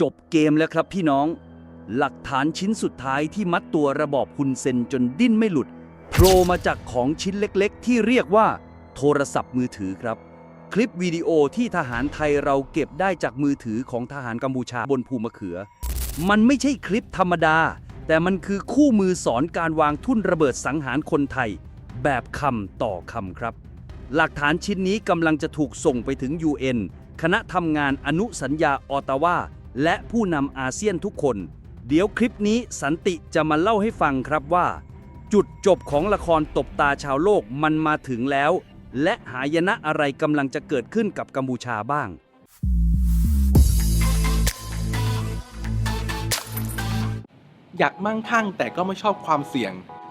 จบเกมแล้วครับพี่น้อง หลักฐานชิ้นสุดท้ายที่มัดตัวระบอบฮุนเซนจนดิ้นไม่หลุดโผล่มาจากของชิ้นเล็กๆ ที่เรียกว่า โทรศัพท์มือถือครับ คลิปวิดีโอที่ทหารไทยเราเก็บได้จากมือถือของทหารกัมพูชาบนภูมะเขือ มันไม่ใช่คลิปธรรมดา แต่มันคือคู่มือสอนการวางทุ่นระเบิดสังหารคนไทย แบบคำต่อคำครับ หลักฐานชิ้นนี้กำลังจะถูกส่งไปถึง UN คณะทำงานอนุสัญญาออตตาวา และผู้นำอาเซียนทุกคน เดี๋ยวคลิปนี้สันติจะมาเล่าให้ฟังครับว่า จุดจบของละครตบตาชาวโลกมันมาถึงแล้ว และหายนะอะไรกำลังจะเกิดขึ้นกับกัมพูชาบ้างอยากมั่งคั่งแต่ก็ไม่ชอบความเสี่ยง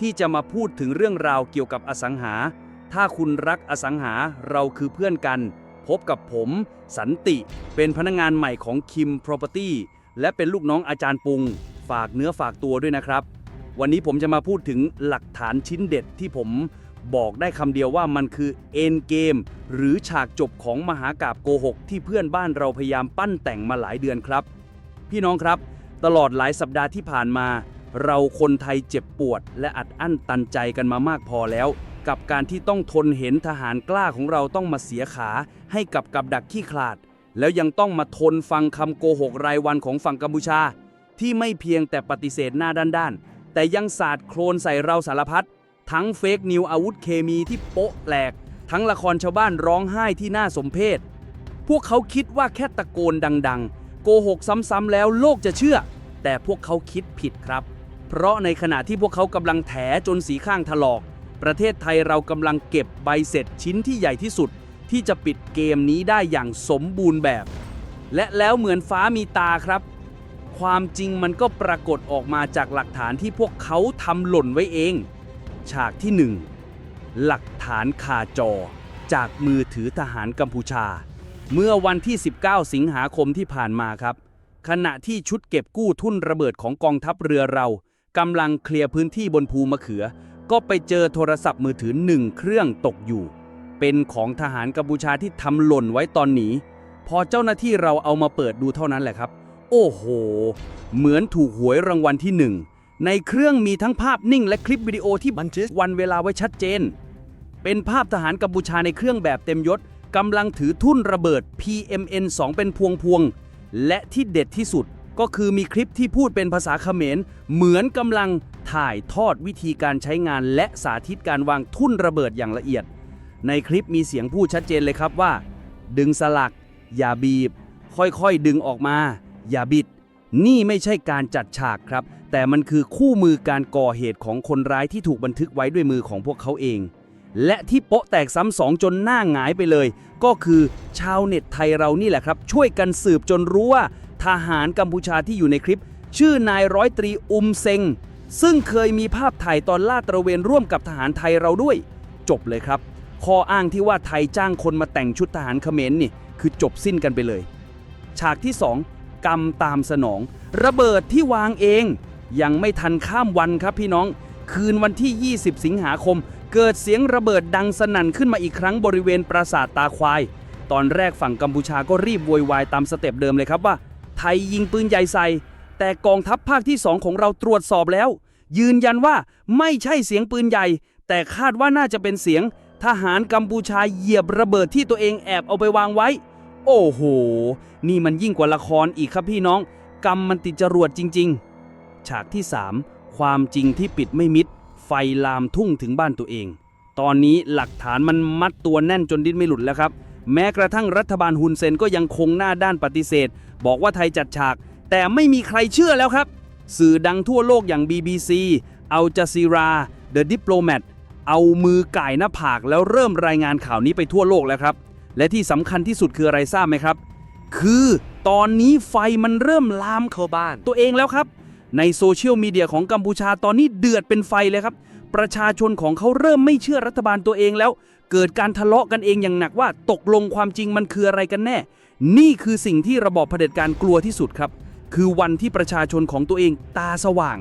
ที่จะมาพูดถึงเรื่องราวเกี่ยวกับอสังหา ถ้าคุณรักอสังหาเราคือเพื่อนกัน พบกับผม สันติ เป็นพนักงงานใหม่ของคิม Property และเป็นลูกน้องอาจารย์ปุง ฝากเนื้อฝากตัวด้วยนะครับ วันนี้ผมจะมาพูดถึงหลักฐานชิ้นเด็ดที่ผมบอกได้คำเดียวว่ามันคือเอ็นเกมหรือฉากจบของมหากาบโกหก ที่เพื่อนบ้านเราพยายามปั้นแต่งมาหลายเดือนครับ พี่น้องครับ ตลอดหลายสัปดาห์ที่ผ่านมา เราคนไทยเจ็บปวด และอัดอั้นตันใจกันมามากพอแล้ว กับการที่ต้องทนเห็นทหารกล้าของเราต้องมาเสียขา ให้กับกับดักขี้ขลาด แล้วยังต้องมาทนฟังคำโกหกรายวันของฝั่งกัมพูชา ที่ไม่เพียงแต่ปฏิเสธหน้าด้านๆแต่ยังสาดโครนใส่เราสารพัดทั้งเฟกนิวอาวุธเคมีที่โป๊ะแหลก ทั้งละครชาวบ้านร้องไห้ที่น่าสมเพชพวกเขาคิดว่าแค่ตะโกนดัง ๆ โกหกซ้ำๆแล้วโลกจะเชื่อ แต่พวกเขาคิดผิดครับ เพราะในขณะที่พวกเขากำลังแถจนสีข้างถลอก ประเทศไทยเรากำลังเก็บใบเสร็จชิ้นที่ใหญ่ที่สุด ที่จะปิดเกมนี้ได้อย่างสมบูรณ์แบบ และแล้วเหมือนฟ้ามีตาครับ ความจริงมันก็ปรากฏออกมาจากหลักฐานที่พวกเขาทำหล่นไว้เอง ฉากที่หนึ่งหลักฐานคาจอ จากมือถือทหารกัมพูชา เมื่อวันที่ 19 สิงหาคมที่ผ่านมาครับ ขณะที่ชุดเก็บกู้ทุ่นระเบิดของกองทัพเรือเรา กำลังเคลียร์พื้นที่บนภูมะเขือ ก็ไปเจอโทรศัพท์มือถือหนึ่งเครื่องตกอยู่ เป็นของทหารกัมพูชาที่ทำหล่นไว้ตอนหนีพอเจ้าหน้าที่เราเอามาเปิดดูเท่านั้นแหละครับ โอ้โห เหมือนถูกหวยรางวัลที่หนึ่งในเครื่องมีทั้งภาพนิ่งและคลิปวิดีโอที่บันทึกวันเวลาไว้ชัดเจน เป็นภาพทหารกัมพูชาในเครื่องแบบเต็มยศกำลังถือทุ่นระเบิด PMN 2 เป็นพวงพวงและที่เด็ดที่สุด ก็คือมีคลิปที่พูดเป็นภาษาเขมร เหมือนกำลังถ่ายทอดวิธีการใช้งาน และสาธิตการวางทุ่นระเบิดอย่างละเอียด ในคลิปมีเสียงพูดชัดเจนเลยครับว่า ดึงสลัก อย่าบีบ ค่อยๆดึงออกมา อย่าบิด นี่ไม่ใช่การจัดฉากครับ แต่มันคือคู่มือการก่อเหตุของคนร้ายที่ถูกบันทึกไว้ด้วยมือของพวกเขาเอง และที่โป๊ะแตกซ้ำสองจนหน้าหงายไปเลย ก็คือชาวเน็ตไทยเรานี่แหละครับ ช่วยกันสืบจนรู้ว่า ทหารกัมพูชาที่อยู่ในคลิป ชื่อนายร้อยตรีอุมเซง ซึ่งเคยมีภาพถ่ายตอนลาดตระเวนร่วมกับทหารไทยเราด้วย จบเลยครับ ข้ออ้างที่ว่าไทยจ้างคนมาแต่งชุดทหารเขมรนี่คือจบสิ้นกันไปเลย ฉากที่ 2 กรรมตามสนอง ระเบิดที่วางเอง ยังไม่ทันข้ามวันครับพี่น้องคืนวันที่ 20 สิงหาคม เกิดเสียงระเบิดดังสนั่นขึ้นมาอีกครั้งบริเวณปราสาทตาควาย ตอนแรกฝั่งกัมพูชาก็รีบโวยวายตามสเต็ปเดิมเลยครับว่า ไทยยิงปืนใหญ่ใส่ แต่กองทัพภาคที่2ของเราตรวจสอบแล้ว ยืนยันว่าไม่ใช่เสียงปืนใหญ่ แต่คาดว่าน่าจะเป็นเสียง ทหารกัมพูชาเหยียบระเบิดที่ตัวเองแอบเอาไปวางไว้ โอ้โห นี่มันยิ่งกว่าละครอีกครับพี่น้อง กรรมมันติดจรวดจริง ๆ ฉากที่ 3 ความจริงที่ปิดไม่มิด ไฟลามทุ่งถึงบ้านตัวเอง ตอนนี้หลักฐานมันมัดตัวแน่นจนดิ้นไม่หลุดแล้วครับ แม้กระทั่งรัฐบาลฮุนเซนก็ยังคงหน้าด้านปฏิเสธ บอกว่าไทยจัดฉาก แต่ไม่มีใครเชื่อแล้วครับ สื่อดังทั่วโลกอย่าง BBC อัลจ z ซีรา The Diplomat เอามือก่ายหน้าผากแล้วเริ่มรายงานข่าวนี้ไปทั่วโลกแล้วครับ และที่สำคัญที่สุดคืออะไรทราบไหมครับ คือตอนนี้ไฟมันเริ่มลามเข้าบ้าน ตัวเองแล้วครับ ในโซเชียลมีเดียของกัมพูชาตอนนี้เดือดเป็นไฟเลยครับ ประชาชนของเขาเริ่มไม่เชื่อรัฐบาลตัวเองแล้ว เกิดการทะเลาะกันเองอย่างหนักว่าตกลงความจริงมันคืออะไรกันแน่ นี่คือสิ่งที่ระบอบเผด็จการกลัวที่สุดครับ คือวันที่ประชาชนของตัวเองตาสว่าง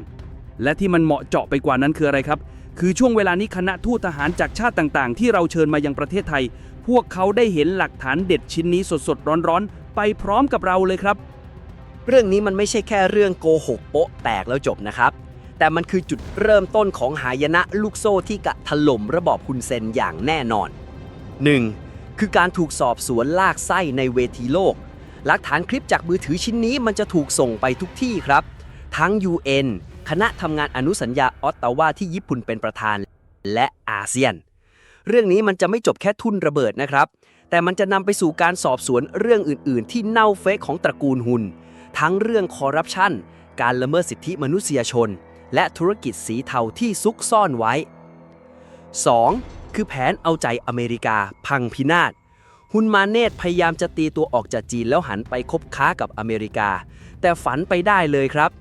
และที่มันเหมาะเจาะไปกว่านั้นคืออะไรครับ คือช่วงเวลานี้คณะทูตทหารจากชาติต่างๆ ที่เราเชิญมายังประเทศไทย พวกเขาได้เห็นหลักฐานเด็ดชิ้นนี้สดๆร้อนๆ ไปพร้อมกับเราเลยครับ เรื่องนี้มันไม่ใช่แค่เรื่องโกหกโป๊ะแตกแล้วจบนะครับ แต่มันคือจุดเริ่มต้นของหายนะลูกโซ่ที่กะถล่มระบอบคุณเซนอย่างแน่นอน 1. คือการถูกสอบสวนลากไส้ในเวทีโลก หลักฐานคลิปจากมือถือชิ้นนี้มันจะถูกส่งไปทุกที่ครับ ทั้ง UN คณะทำงานอนุสัญญาออตตาวาที่ญี่ปุ่นเป็นประธาน และอาเซียน เรื่องนี้มันจะไม่จบแค่ทุนระเบิดนะครับ แต่มันจะนำไปสู่การสอบสวนเรื่องอื่น ๆ ที่เน่าเฟกของตระกูลหุนทั้งเรื่องคอร์รัปชันการละเมิดสิทธิมนุษยชน และธุรกิจสีเทาที่ซุกซ่อนไว้ 2. คือแผนเอาใจอเมริกา พังพินาศฮุนมาเนตพยายามจะตีตัวออกจากจีนแล้วหันไปคบค้ากับอเมริกา แต่ฝันไปได้เลยครับ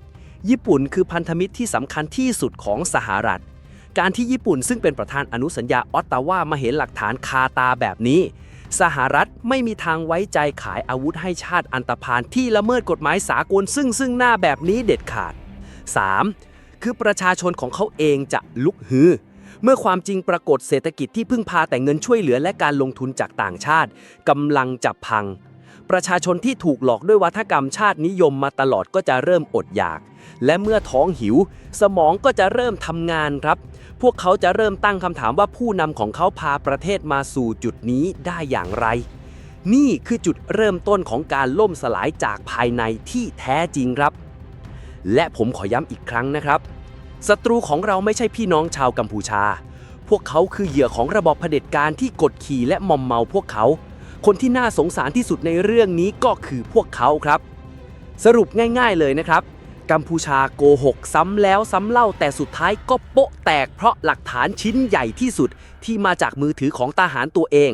ญี่ปุ่นคือพันธมิตรที่สำคัญที่สุดของสหรัฐ การที่ญี่ปุ่นซึ่งเป็นประธานอนุสัญญาออตตาวามาเห็นหลักฐานคาตาแบบนี้ สหรัฐไม่มีทางไว้ใจขายอาวุธให้ชาติอันตพานที่ละเมิดกฎหมายสากลซึ่งซึ่งหน้าแบบนี้เด็ดขาด 3. คือประชาชนของเขาเองจะลุกฮือ เมื่อความจริงปรากฏเศรษฐกิจที่พึ่งพาแต่เงินช่วยเหลือและการลงทุนจากต่างชาติกำลังจะพัง ประชาชนที่ถูกหลอกด้วยวัฒกรรมชาตินิยมมาตลอดก็จะเริ่มอดอยาก และเมื่อท้องหิว สมองก็จะเริ่มทำงานครับ พวกเขาจะเริ่มตั้งคำถามว่าผู้นำของเขาพาประเทศมาสู่จุดนี้ได้อย่างไรนี่คือจุดเริ่มต้นของการล่มสลายจากภายในที่แท้จริงครับ และผมขอย้ำอีกครั้งนะครับศัตรูของเราไม่ใช่พี่น้องชาวกัมพูชา พวกเขาคือเหยื่อของระบอบเผด็จการที่กดขี่และมอมเมาพวกเขา คนที่น่าสงสารที่สุดในเรื่องนี้ก็คือพวกเขาครับ สรุปง่ายๆเลยนะครับ กัมพูชาโกหกซ้ำแล้วซ้ำเล่าแต่สุดท้ายก็โป๊ะแตกเพราะหลักฐานชิ้นใหญ่ที่สุดที่มาจากมือถือของทหารตัวเอง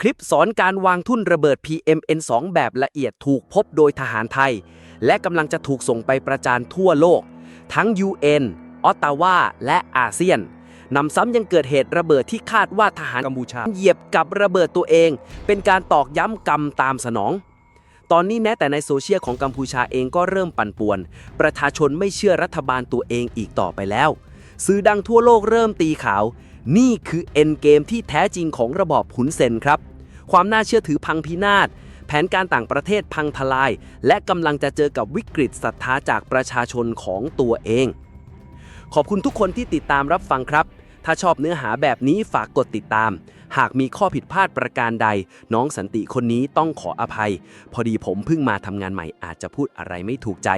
คลิปสอนการวางทุ่นระเบิด PMN2 แบบละเอียดถูกพบโดยทหารไทย และกำลังจะถูกส่งไปประจานทั่วโลก ทั้ง UN ออตตาวา และอาเซียนนำซ้ำยังเกิดเหตุระเบิดที่คาดว่าทหารกัมพูชา เหยียบกับระเบิดตัวเอง เป็นการตอกย้ำกรรมตามสนอง ตอนนี้แม้แต่ในโซเชียลของกัมพูชาเองก็เริ่มปั่นป่วน ประชาชนไม่เชื่อรัฐบาลตัวเองอีกต่อไปแล้ว สื่อดังทั่วโลกเริ่มตีข่าว นี่คือเอ็นเกมที่แท้จริงของระบอบหุนเซนครับ ความน่าเชื่อถือพังพินาศ แผนการต่างประเทศพังทลาย และกำลังจะเจอกับวิกฤตศรัทธาจากประชาชนของตัวเอง ขอบคุณทุกคนที่ติดตามรับฟังครับ ถ้าชอบเนื้อหาแบบนี้ฝากกดติดตาม หากมีข้อผิดพลาดประการใด น้องสันติคนนี้ต้องขออภัย พอดีผมเพิ่งมาทำงานใหม่อาจจะพูดอะไรไม่ถูกใจ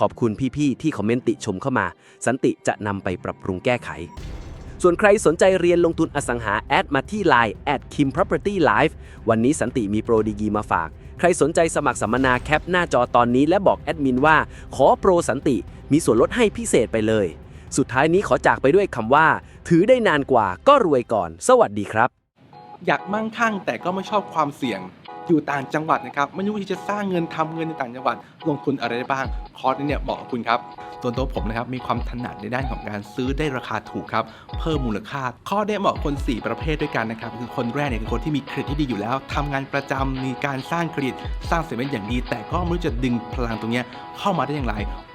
ขอบคุณพี่ๆที่คอมเมนต์ติชมเข้ามา สันติจะนำไปปรับปรุงแก้ไข ส่วนใครสนใจเรียนลงทุนอสังหาแอดมาที่ Line at kim property live วันนี้สันติมีโปรดีๆมาฝาก ใครสนใจสมัครสัมมนาแคปหน้าจอตอนนี้และบอกแอดมินว่า ขอโปรสันติมีส่วนลดให้พิเศษไปเลย สุดท้ายนี้ขอจากไปด้วยคำว่า ถือได้นานกว่าก็รวยก่อน สวัสดีครับ อยากมั่งคั่งแต่ก็ไม่ชอบความเสี่ยง อยู่ต่างจังหวัดนะครับไม่รู้ที่จะสร้างเงินทำเงินในต่างจังหวัด ลงทุนอะไรได้บ้าง คอร์สนี้เนี่ยเหมาะกับคุณครับส่วนตัวผมนะครับมีความถนัดในด้านของการซื้อได้ราคาถูกครับเพิ่มมูลค่า ข้อเนี้เหมาะคน 4 ประเภทด้วยกันนะครับคือคนแรกเนี่ยคือคนที่มีเครดิตที่ดีอยู่แล้วทำงานประจำมีการสร้างเครดิตสร้างเสร็จเป็นอย่างดี แต่ก็ไม่รู้จะดึงพลังตรงเนี้ยเข้ามาได้อย่างไร